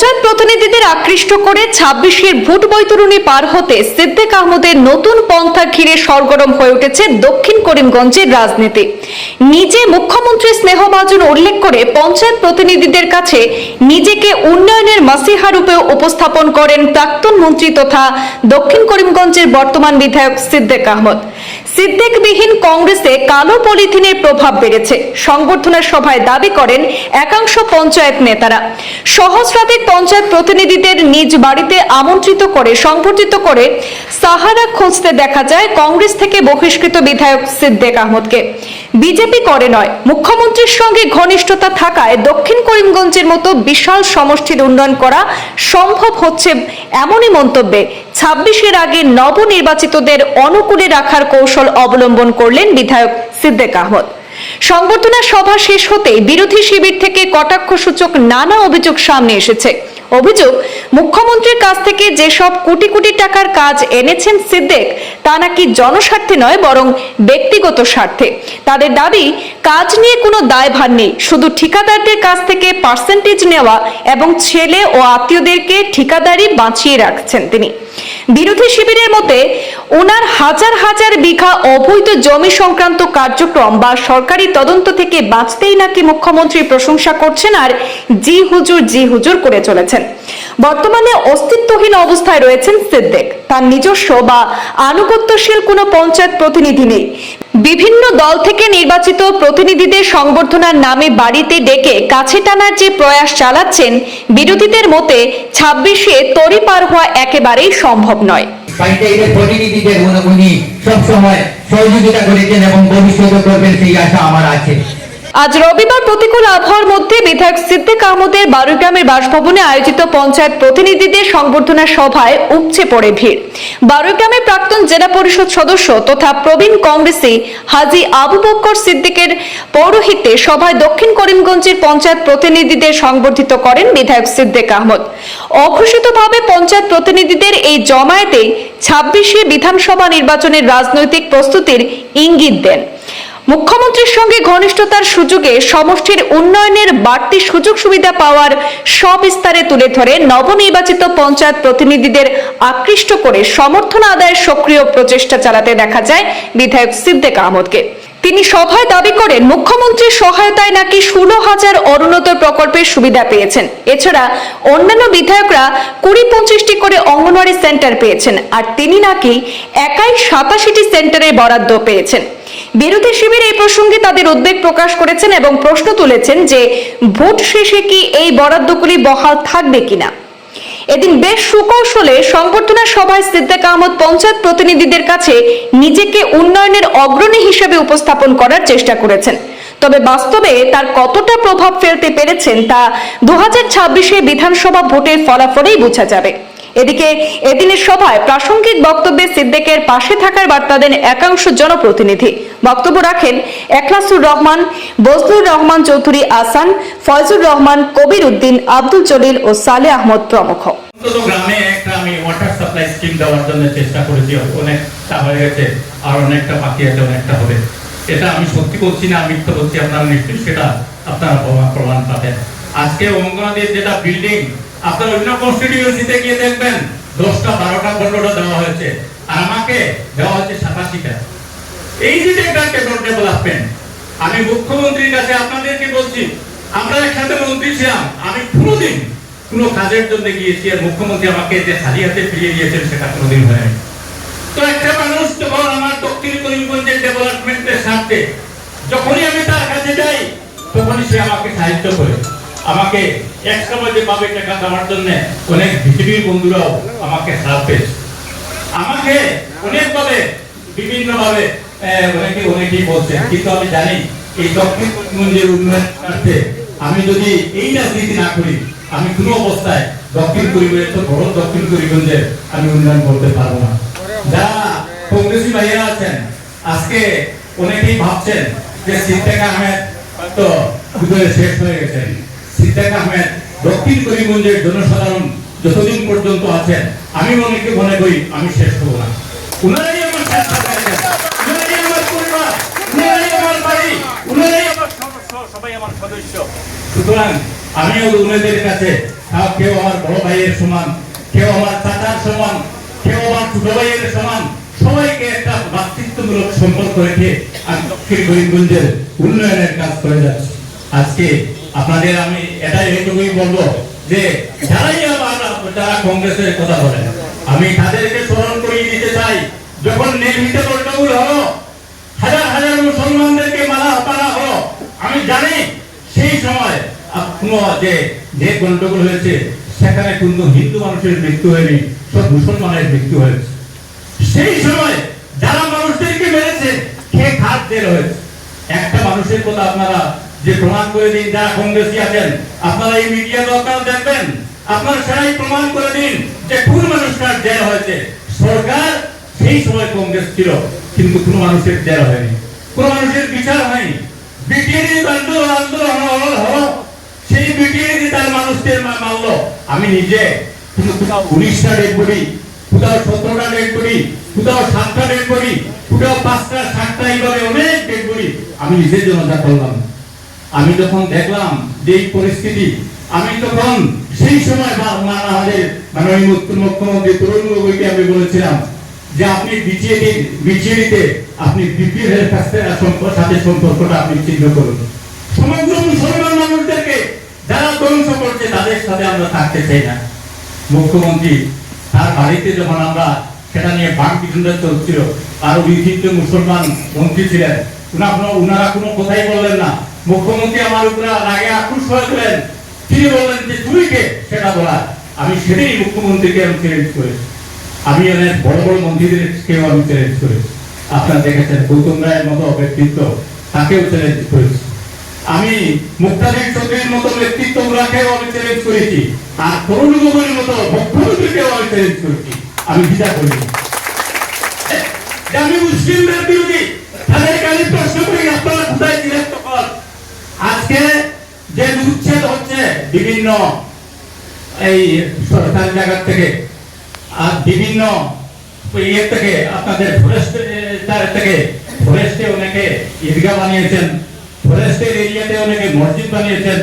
পঞ্চায়েত প্রতিনিধিদের আকৃষ্ট করে ছাব্বিশের ভোট বৈতরণী পার হতে সিদ্দিক আহমদের নতুন পন্থা ঘিরে সরগরম হয়ে উঠেছে দক্ষিণ করিমগঞ্জের রাজনীতি। নিজে মুখ্যমন্ত্রী স্নেহভাজন উল্লেখ করে পঞ্চায়েত প্রতিনিধিদের কাছে নিজেকে উন্নয়নের মাসিহা রূপে উপস্থাপন করেন প্রাক্তন মন্ত্রী তথা দক্ষিণ করিমগঞ্জের বর্তমান বিধায়ক সিদ্দিক আহমদ। সিদ্দিকবিহীন কংগ্রেসে কালো পলিথিনের প্রভাব বেড়েছে। সংবর্ধনা সভায় দাবি করেন একাংশ পঞ্চায়েত নেতারা। সহস্রাধিক পঞ্চায়েত প্রতিনিধিদের নিজ বাড়িতে আমন্ত্রিত করে, সংবর্ধিত করে সাহারা খুঁজতে দেখা যায় কংগ্রেস থেকে বহিষ্কৃত বিধায়ক সিদ্দিক আহমদকে। বিজেপি করে নয়, মুখ্যমন্ত্রীর সঙ্গে ঘনিষ্ঠতা থাকায় দক্ষিণ করিমগঞ্জের মতো বিশাল সমষ্টির উন্নয়ন করা সম্ভব হচ্ছে এমনই মন্তব্যে ছাব্বিশের আগে নবনির্বাচিতদের অনুকূলে রাখার কৌশল অবলম্বন করলেন বিধায়ক সিদ্দিক আহমদ। সংবর্ধনা সভা শেষ হতেই বিরোধী শিবির থেকে কটাক্ষসূচক নানা অভিযোগ সামনে এসেছে। অভিযোগ, মুখ্যমন্ত্রীর কাছ থেকে যেসব কোটি কোটি টাকার কাজ এনেছেন সিদ্দিক, তা নাকি জনস্বার্থে নয়, বরং ব্যক্তিগত স্বার্থে। তাদের দাবি, কাজ নিয়ে কোনো দায়ভার নেই, শুধু ঠিকাদারদের কাছ থেকে পার্সেন্টেজ নেওয়া এবং ছেলে ও আত্মীয়দেরকে ঠিকাদারি বাঁচিয়ে রাখছেন তিনি। বিরোধী শিবিরের মতে ওনার হাজার হাজার বিঘা অবৈধ জমি সংক্রান্ত কার্যক্রম বা সরকারি তদন্ত থেকে বাঁচতেই নাকি মুখ্যমন্ত্রী প্রশংসা করছেন আর জি হুজুর জি হুজুর করে চলেছেন। বর্তমানে অস্তিত্বহীন অবস্থায় রয়েছেন সিদ্দেক। তার নিজস্ব বা আনুগত্যশীল কোনো পঞ্চায়েত প্রতিনিধি নেই। বিভিন্ন দল থেকে নির্বাচিত প্রতিনিধিদের সংবর্ধনার নামে বাড়িতে ডেকে কাছে টানার যে প্রয়াস চালাচ্ছেন, বিরোধীদের মতে ছাব্বিশে তরি পার হওয়া একেবারেই সম্ভব নয়। প্রতিনিধিদের সবসময় সহযোগিতা করেছেন এবং ভবিষ্যতে করবেন সেই আশা আমার আছে। আজ রবিবার প্রতিকূল আবহাওয়ার মধ্যে বিধায়ক সিদ্দিক আহমদের বারুগ্রামের বাসভবনে আয়োজিত পঞ্চায়েত প্রতিনিধিদের সংবর্ধনা সভায় উপচে পড়ে ভিড়। বারুগ্রামের প্রাক্তন জেলা পরিষদ সদস্য তথা প্রবীণ কংগ্রেসী হাজি আবু বক্কর সিদ্দিকের পৌরোহিত্যে সভায় দক্ষিণ করিমগঞ্জের পঞ্চায়েত প্রতিনিধিদের সংবর্ধিত করেন বিধায়ক সিদ্দিক আহমদ। অঘোষিতভাবে পঞ্চায়েত প্রতিনিধিদের এই জমায়েতে ছাব্বিশে বিধানসভা নির্বাচনের রাজনৈতিক প্রস্তুতির ইঙ্গিত দেন। মুখ্যমন্ত্রীর সঙ্গে ঘনিষ্ঠতার সুযোগে সমষ্টির উন্নয়নের বাড়তি সুযোগ সুবিধা পাওয়ার সবিস্তারে তুলে ধরে নবনির্বাচিত পঞ্চায়েত প্রতিনিধিদের আকৃষ্ট করে সমর্থন আদায়ের সক্রিয় প্রচেষ্টা চালাতে দেখা যায় বিধায়ক সিদ্দেক আহমদকে। তিনি সভায় দাবি করেন, মুখ্যমন্ত্রীর সহায়তায় নাকি ষোলো হাজার অরুণোদয় প্রকল্পের সুবিধা পেয়েছেন। এছাড়া অন্যান্য বিধায়করা কুড়ি পঁচিশটি করে অঙ্গনওয়াড়ি সেন্টার পেয়েছেন, আর তিনি নাকি একাই সাতাশিটি সেন্টারের বরাদ্দ পেয়েছেন। বিরোধী শিবির এই প্রসঙ্গে তাদের উদ্বেগ প্রকাশ করেছেন এবং প্রশ্ন তুলেছেন যে ভোট শেষে কি এই বরাদ্দগুলি বহাল থাকবে কিনা? এদিন বেশ সুকৌশলে সংবর্ধনা সভায় সিদ্দিক আহমদ পঞ্চায়েত প্রতিনিধিদের কাছে নিজেকে উন্নয়নের অগ্রণী হিসেবে উপস্থাপন করার চেষ্টা করেছেন। তবে বাস্তবে তার কতটা প্রভাব ফেলতে পেরেছেন তা দু হাজার বিধানসভা ভোটের ফলাফলেই বোঝা যাবে। এদিকে এদিনের সভায় প্রাসঙ্গিক বক্তব্যে সিদ্দিকের পাশে থাকার বার্তা দেন একাংশ জনপ্রতিনিধি। বক্তব্য রাখেন এখলাসুর রহমান, বজলুর রহমান চৌধুরী আসান ফয়জুর রহমান, কবির উদ্দিন, আব্দুল জলিল ও সালে আহমদ প্রমুখ। গ্রামে একটা আমি ওয়াটার সাপ্লাই স্কিম দেওয়ার জন্য চেষ্টা করেছি। অনেকটা হয়ে গেছে, আর অনেকটা বাকি আছে, অনেকটা হবে। এটা আমি সত্যি বলছি না, মিথ্যা বলছি, আপনারা নিশ্চয়ই সেটা আপনারা প্রমাণ পাবেন। আজকে অঙ্গনাদির যেটা বিল্ডিং আপনার অন্য কনস্টিটিউয়েন্সিতে গিয়ে দেখবেন, দশটা, বারোটা, পনেরোটা দেওয়া হয়েছে। আর আমাকে দেওয়া হচ্ছে সাতাশিটা। এই যে একটা ডেভেলপমেন্ট আমি মুখ্যমন্ত্রীর কাছে আপনাদেরকে বলছি, আমরা একসাথে মন্ত্রী ছিলাম, আমি কোনোদিন কোনো কাজের জন্য গিয়েছি আর মুখ্যমন্ত্রী আমাকে যে খালি হাতে ফিরিয়ে দিয়েছেন, সেটা কোনোদিন হয়নি। তো একটা মানুষ যখন আমার দক্ষিণ করিমগঞ্জের ডেভেলপমেন্টের স্বার্থে, যখনই আমি তার কাছে যাই, তখনই সে আমাকে সাহায্য করে। আমাকে একটা বাজে পাবে টাকা দেওয়ার জন্য অনেক বিজেপির বন্ধুরাও আমাকে সাথ পেয়েছে। আমাকে অনেকভাবে, বিভিন্নভাবে অনেকে, অনেকেই বলছে কিন্তু আমি জানি এই দক্ষিণগঞ্জের উন্নয়ন স্বার্থে আমি যদি এই রাজনীতি না করি, আমি কোনো অবস্থায় দক্ষিণ করিমগঞ্জের তো বড় দক্ষিণ করিমগঞ্জের আমি উন্নয়ন করতে পারব না। যারা কংগ্রেসী ভাইয়েরা আছেন, আজকে অনেকেই ভাবছেন যে সিদ্দিক আহমেদ তো শেষ হয়ে গেছেন। সিদ্দিক আহমেদ, দক্ষিণ করিমগঞ্জের জনসাধারণ যতদিন পর্যন্ত আছেন, আমি মনেকে মনে করি, আমি শেষ হব না। কেউ আমার বড় ভাইয়ের সমান, কেউ আমার চাচার সমান, কেউ আমার সমান, সবাইকে একটা সম্পর্ক রেখে আমি উন্নয়নের কাজ করে যাচ্ছি। আজকে আপনাদের আমি এটাই এইটুকুই বলব যে যারাই যারা কংগ্রেসের কথা বলেন আমি তাদেরকে স্মরণ করিয়ে দিতে চাই। যখন নির্মিত গন্ডগোল হলো, হাজার হাজার মুসলমানদেরকে মারা পারা হলো, আমি জানি সেই সময় যে যে গন্ডগোল হয়েছে, সেখানে কিন্তু হিন্দু মানুষের মৃত্যু হয়নি, সব মুসলমানের মৃত্যু হয়েছে। সেই সময় যারা মানুষদেরকে মেরেছে খাত জেল হয়েছে। একটা মানুষের কথা আপনারা যে প্রমাণ করে দিন যারা কংগ্রেসী আছেন। আপনারা এই মিডিয়া দরকার দেখবেন। আপনারা সেটাই প্রমাণ করে দিন যে কোন মানুষটার জেল হয়েছে। সরকার সেই সময় কংগ্রেস ছিল, কিন্তু কোন মানুষের জেল হয়নি। কোন মানুষের বিচার হয়নি। আন্দোলন আন্দোলন হলো সেই বিটিআরই তার মানুষদের মারলো। আমি নিজে কোথাও উনিশটা ডেট বডি কোথাও সতেরোটা ডেট বডি কোথাও সাতটা কোথাও পাঁচটা, সাতটা এইভাবে অনেক ডেট বডি আমি নিজের জন্য করলাম। আমি যখন দেখলাম যে এই পরিস্থিতি, আমি তখন সেই সময় আমাদের মাননীয় মুখ্য- মুখ্যমন্ত্রী তরুণ গগৈকে আমি বলেছিলাম যে আপনি বিজেপি বিজেপিতে আপনি বিপিএল কাছ সম্পর্ক- সাথে সম্পর্কটা আপনি চিহ্ন করুন। সমগ্র মুসলমান মানুষদেরকে যারা ধ্বংস করছে, তাদের সাথে আমরা থাকতে চাই না। মুখ্যমন্ত্রী, তার বাড়িতে যখন আমরা সেটা নিয়ে বাক বিতরণ চলছিল আরও বিভিন্ন মুসলমান মন্ত্রী ছিলেন উনারা কোনো কথাই বললেন না। মুখ্যমন্ত্রী আমার উপরে রাগে আক্রোশ হয়েছিলেন তিনি বললেন যে, তুমি কে? সেটা বলা আমি সেটাই মুখ্যমন্ত্রীকে আমি চ্যালেঞ্জ করেছি। আমি অনেক বড় বড় মন্ত্রীদেরকেও আমি চ্যালেঞ্জ করেছি। আপনারা দেখেছেন, গৌতম রায়ের মতো ব্যক্তিত্ব তাকেও চ্যালেঞ্জ করেছি। আমি মুক্তাদির চৌধুরীর মতো ব্যক্তিত্ব গুলাকেও আমি চ্যালেঞ্জ করেছি। আর তরুণ গগৈর মতো মুখ্যমন্ত্রীকেও আমি চ্যালেঞ্জ করেছি। আমি দ্বিধা করিনি আমি মুসলিমদের বিরোধী, তাদেরকে আমি প্রশ্ন করি আপনারা কোথায় ছিলেন তখন আজকে যে উচ্ছেদ হচ্ছে বিভিন্ন এই সরকার জায়গা থেকে আর বিভিন্ন ইয়ে থেকে, আপনাদের ফরেস্ট থেকে। ফরেস্টে অনেকে ঈদগাহ বানিয়েছেন ফরেস্টের এরিয়াতে অনেকে মসজিদ বানিয়েছেন।